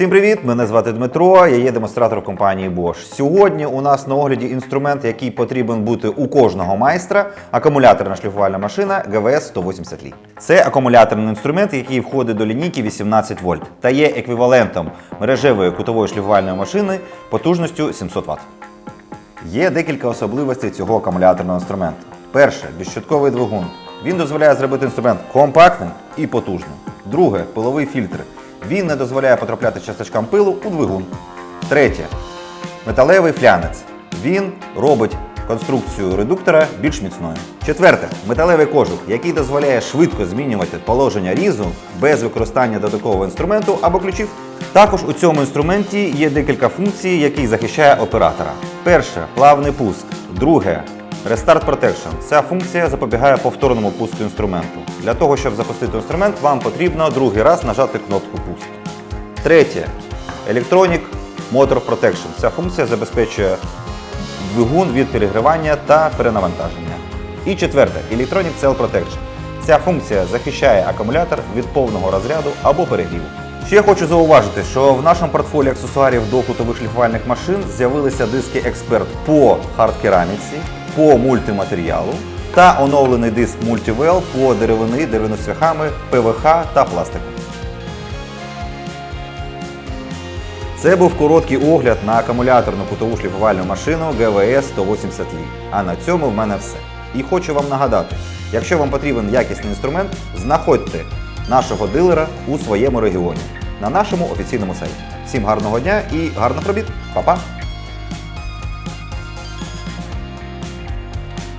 Всім привіт! Мене звати Дмитро. Я є демонстратор компанії Bosch. Сьогодні у нас на огляді інструмент, який потрібен бути у кожного майстра акумуляторна шліфувальна машина ГВС 180 Ли. Це акумуляторний інструмент, який входить до лінійки 18 вольт та є еквівалентом мережевої кутової шліфувальної машини потужністю 700 Вт. Є декілька особливостей цього акумуляторного інструменту. Перше безщотковий двигун. Він дозволяє зробити інструмент компактним і потужним. Друге пиловий фільтр. Він не дозволяє потрапляти часточкам пилу у двигун. Третє металевий флянець. Він робить конструкцію редуктора більш міцною. Четверте металевий кожух, який дозволяє швидко змінювати положення різу без використання додаткового інструменту або ключів. Також у цьому інструменті є декілька функцій, які захищає оператора. Перше плавний пуск. Друге Restart Protection. Ця функція запобігає повторному пуску інструменту. Для того, щоб запустити інструмент, вам потрібно другий раз нажати кнопку пуск. Третє. Electronic Motor Protection. Ця функція забезпечує двигун від перегрівання та перенавантаження. І четверте Electronic Cell Protection. Ця функція захищає акумулятор від повного розряду або перегріву. Ще хочу зауважити, що в нашому портфоліо аксесуарів до кутових шліфувальних машин з'явилися диски Експерт по хардкераміці, по мультиматеріалу та оновлений диск Multivel по деревини, деревиноцвяхами, ПВХ та пластику. Це був короткий огляд на акумуляторну кутову шліфувальну машину ГВС 180 Ли. А на цьому в мене все. І хочу вам нагадати, якщо вам потрібен якісний інструмент, знаходьте нашого дилера у своєму регіоні на нашому офіційному сайті. Всім гарного дня і гарних робіт! Па-па!